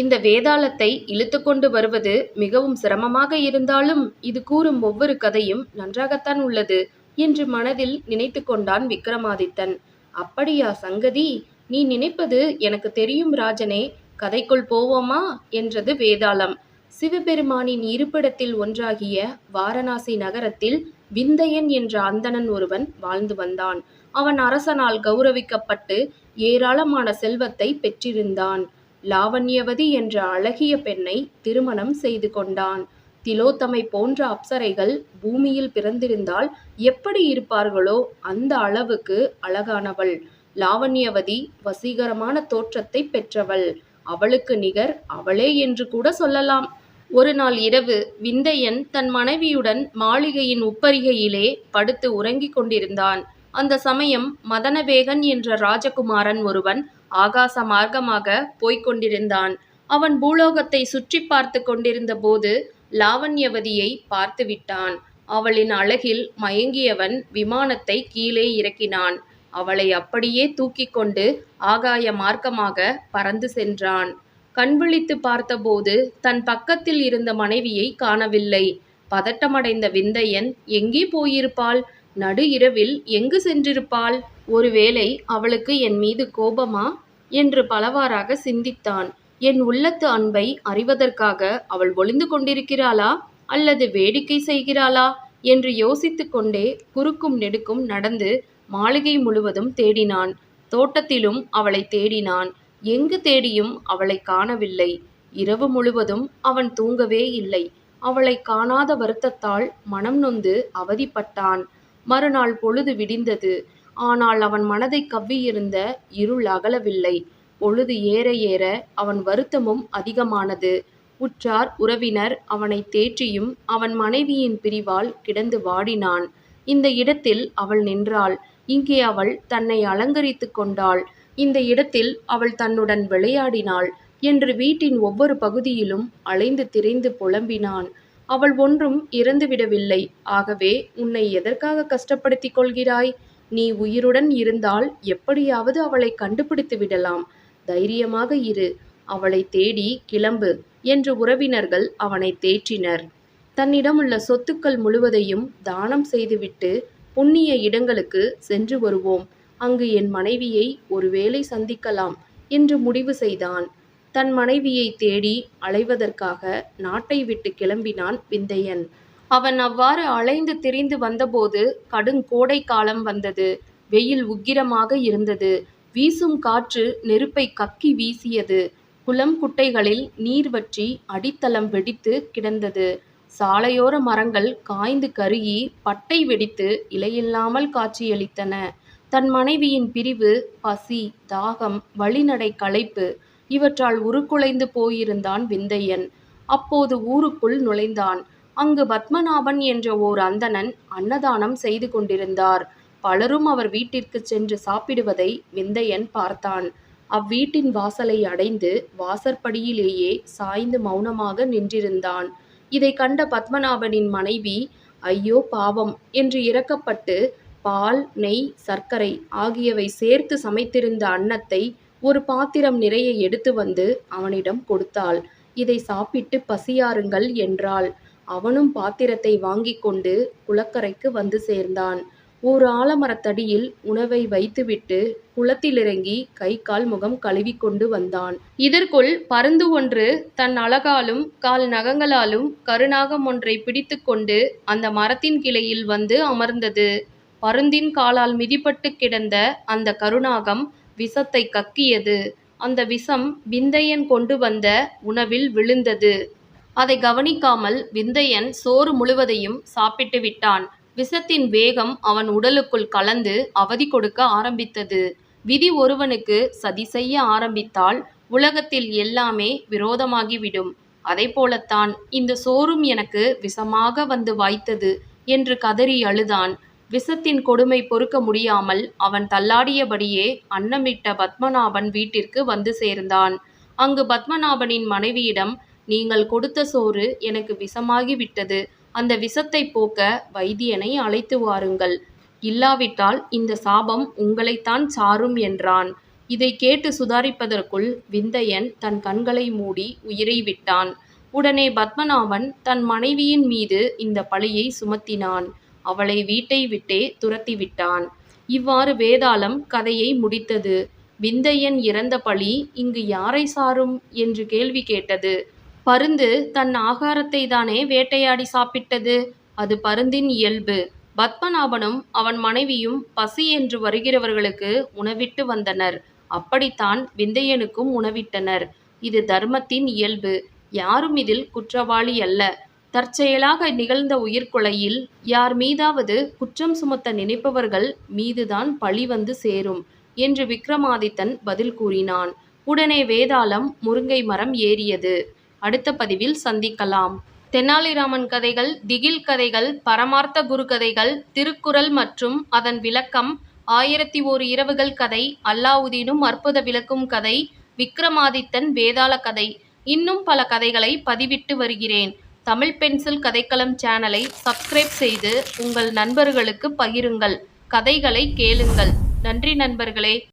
இந்த வேதாளத்தை இழுத்து கொண்டு வருவது மிகவும் சிரமமாக இருந்தாலும் இது கூறும் ஒவ்வொரு கதையும் நன்றாகத்தான் உள்ளது என்று மனதில் நினைத்து கொண்டான் விக்ரமாதித்தன். அப்படியா சங்கதி நீ நினைப்பது எனக்கு தெரியும் ராஜனே கதைக்குள் போவோமா? என்றது வேதாளம். சிவபெருமானின் இருப்பிடத்தில் ஒன்றாகிய வாரணாசி நகரத்தில் விந்தையன் என்ற அந்தணன் ஒருவன் வாழ்ந்து வந்தான். அவன் அரசனால் கௌரவிக்கப்பட்டு ஏராளமான செல்வத்தை பெற்றிருந்தான். லாவண்யவதி என்ற அழகிய பெண்ணை திருமணம் செய்து கொண்டான். திலோத்தமை போன்ற அப்சரைகள் பூமியில் பிறந்திருந்தால் எப்படி இருப்பார்களோ அந்த அளவுக்கு அழகானவள். லாவண்யவதி வசீகரமான தோற்றத்தை பெற்றவள். அவளுக்கு நிகர் அவளே என்று கூட சொல்லலாம். ஒரு நாள் இரவு விந்தையன் தன் மனைவியுடன் மாளிகையின் உப்பரிகையிலே படுத்து உறங்கிக் கொண்டிருந்தான். அந்த சமயம் மதனவேகன் என்ற ராஜகுமாரன் ஒருவன் ஆகாச மார்க்கமாக போய்க் கொண்டிருந்தான் அவன் பூலோகத்தை சுற்றி பார்த்து கொண்டிருந்த போது லாவண்யவதியை பார்த்து விட்டான். அவளின் அழகில் மயங்கியவன் விமானத்தை கீழே இறக்கினான். அவளை அப்படியே தூக்கிக் கொண்டு ஆகாய மார்க்கமாக பறந்து சென்றான். கண்விழித்து பார்த்தபோது தன் பக்கத்தில் இருந்த மனைவியை காணவில்லை. பதட்டமடைந்த விந்தையன் எங்கே போயிருப்பாள்? நடு இரவில் எங்கு சென்றிருப்பாள்? ஒருவேளை அவளுக்கு என் மீது கோபமா என்று பலவாறாக சிந்தித்தான். என் உள்ளத்து அன்பை அறிவதற்காக அவள் ஒளிந்து கொண்டிருக்கிறாளா? அல்லது வேடிக்கை செய்கிறாளா என்று யோசித்துக் கொண்டே குறுக்கும் நெடுக்கும் நடந்து மாளிகை முழுவதும் தேடினான். தோட்டத்திலும் அவளை தேடினான். எங்கு தேடியும் அவளை காணவில்லை. இரவு முழுவதும் அவன் தூங்கவே இல்லை. அவளை காணாத வருத்தத்தால் மனம் நொந்து அவதிப்பட்டான். மறுநாள் பொழுது விடிந்தது. ஆனால் அவன் மனதை கவ்வியிருந்த இருள் அகலவில்லை. பொழுது ஏற ஏற அவன் வருத்தமும் அதிகமானது. உற்றார் உறவினர் அவனை தேற்றியும் அவன் மனைவியின் பிரிவால் கிடந்து வாடினான். இந்த இடத்தில் அவள் நின்றாள். இங்கே அவள் தன்னை அலங்கரித்து கொண்டாள். இந்த இடத்தில் அவள் தன்னுடன் விளையாடினாள். என்று வீட்டின் ஒவ்வொரு பகுதியிலும் அலைந்து திரைந்து புலம்பினான். அவள் ஒன்றும் இறந்துவிடவில்லை. ஆகவே உன்னை எதற்காக கஷ்டப்படுத்திக் கொள்கிறாய்? நீ உயிருடன் இருந்தால் எப்படியாவது அவளை கண்டுபிடித்து விடலாம். தைரியமாக இரு. அவளை தேடி கிளம்பு என்று உறவினர்கள் அவனை தேற்றினர். தன்னிடமுள்ள சொத்துக்கள் முழுவதையும் தானம் செய்துவிட்டு புண்ணிய இடங்களுக்கு சென்று வருவோம். அங்கு என் மனைவியை ஒருவேளை சந்திக்கலாம் என்று முடிவு செய்தான். தன் மனைவியை தேடி அலைவதற்காக நாட்டை விட்டு கிளம்பினான் விந்தையன். அவன் அவ்வாறு அலைந்து திரிந்து வந்தபோது கடுங்கோடை காலம் வந்தது. வெயில் உக்கிரமாக இருந்தது. வீசும் காற்று நெருப்பை கக்கி வீசியது. குளம் குட்டைகளில் நீர் வற்றி அடித்தளம் வெடித்து கிடந்தது. சாலையோர மரங்கள் காய்ந்து கருகி பட்டை வெடித்து இலையில்லாமல் காட்சியளித்தன. தன் மனைவியின் பிரிவு பசி தாகம் வழிநடை களைப்பு இவற்றால் உருக்குலைந்து போயிருந்தான் விந்தையன். அப்போது ஊருக்குள் நுழைந்தான். அங்கு பத்மநாபன் என்ற ஓர் அந்தணன் அன்னதானம் செய்து கொண்டிருந்தார். பலரும் அவர் வீட்டிற்கு சென்று சாப்பிடுவதை விந்தையன் பார்த்தான். அவ்வீட்டின் வாசலை அடைந்து வாசற்படியிலேயே சாய்ந்து மௌனமாக நின்றிருந்தான். இதை கண்ட பத்மநாபனின் மனைவி ஐயோ பாவம் என்று இறக்கப்பட்டு பால் நெய் சர்க்கரை ஆகியவை சேர்த்து சமைத்திருந்த அன்னத்தை ஒரு பாத்திரம் நிறைய எடுத்து வந்து அவனிடம் கொடுத்தாள். இதை சாப்பிட்டு பசியாறுங்கள் என்றாள். அவனும் பாத்திரத்தை வாங்கி கொண்டு குளக்கரைக்கு வந்து சேர்ந்தான். ஓர் ஆலமரத்தடியில் உணவை வைத்துவிட்டு குளத்திலிறங்கி கை கால் முகம் கழுவிக்கொண்டு வந்தான். இதற்குள் பருந்து ஒன்று தன் அழகாலும் கால் நகங்களாலும் கருநாகம் ஒன்றை பிடித்துக்கொண்டு அந்த மரத்தின் கிளையில் வந்து அமர்ந்தது. பருந்தின் காலால் மிதிபட்டு கிடந்த அந்த கருநாகம் விஷத்தை கக்கியது. அந்த விஷம் விந்தையன் கொண்டு வந்த உணவில் விழுந்தது. அதை கவனிக்காமல் விந்தையன் சோறு முழுவதையும் சாப்பிட்டு விட்டான். விஷத்தின் வேகம் அவன் உடலுக்குள் கலந்து அவதி கொடுக்க ஆரம்பித்தது. விதி ஒருவனுக்கு சதி செய்ய ஆரம்பித்தால் உலகத்தில் எல்லாமே விரோதமாகிவிடும். அதை போலத்தான் இந்த சோறும் எனக்கு விஷமாக வந்து வாய்த்தது என்று கதறி அழுதான். விஷத்தின் கொடுமை பொறுக்க முடியாமல் அவன் தள்ளாடியபடியே அன்னமிட்ட பத்மநாபன் வீட்டிற்கு வந்து சேர்ந்தான் அங்கு பத்மநாபனின் மனைவியிடம் நீங்கள் கொடுத்த சோறு எனக்கு விஷமாகிவிட்டது அந்த விஷத்தை போக்க வைத்தியனை அழைத்து வாருங்கள் இல்லாவிட்டால் இந்த சாபம் உங்களைத்தான் சாரும் என்றான் இதை கேட்டு சுதாரிப்பதற்குள் விந்தையன் தன் கண்களை மூடி உயிரை விட்டான். உடனே பத்மநாபன் தன் மனைவியின் மீது இந்த பழியை சுமத்தினான். அவளை வீட்டை விட்டே துரத்திவிட்டான். இவ்வாறு வேதாளம் கதையை முடித்தது. விந்தையன் இறந்த பழி இங்கு யாரை சாரும் என்று கேள்வி கேட்டது. பருந்து தன் ஆகாரத்தை தானே வேட்டையாடி சாப்பிட்டது. அது பருந்தின் இயல்பு. பத்மநாபனும் அவன் மனைவியும் பசி என்று வருகிறவர்களுக்கு உணவிட்டு வந்தனர். அப்படித்தான் விந்தையனுக்கும் உணவிட்டனர். இது தர்மத்தின் இயல்பு. யாரும் இதில் குற்றவாளி அல்ல. தற்செயலாக நிகழ்ந்த உயிர்கொலையில் யார் மீதாவது குற்றம் சுமத்த நினைப்பவர்கள் மீதுதான் பழி வந்து சேரும் என்று விக்ரமாதித்தன் பதில் கூறினான். உடனே வேதாளம் முருங்கை மரம் ஏறியது. அடுத்த பதிவில் சந்திக்கலாம். தெனாலிராமன் கதைகள் திகில் கதைகள் பரமார்த்த குரு கதைகள் திருக்குறள் மற்றும் அதன் விளக்கம் ஆயிரத்தி ஓரு இரவுகள் கதை அல்லாவுதீனும் அற்புத விளக்கும் கதை விக்ரமாதித்தன் வேதாள கதை இன்னும் பல கதைகளை பதிவிட்டு வருகிறேன். தமிழ் பென்சில் கதைக்களம் சேனலை சப்ஸ்கிரைப் செய்து உங்கள் நண்பர்களுக்கு பகிருங்கள். கதைகளை கேளுங்கள். நன்றி நண்பர்களே.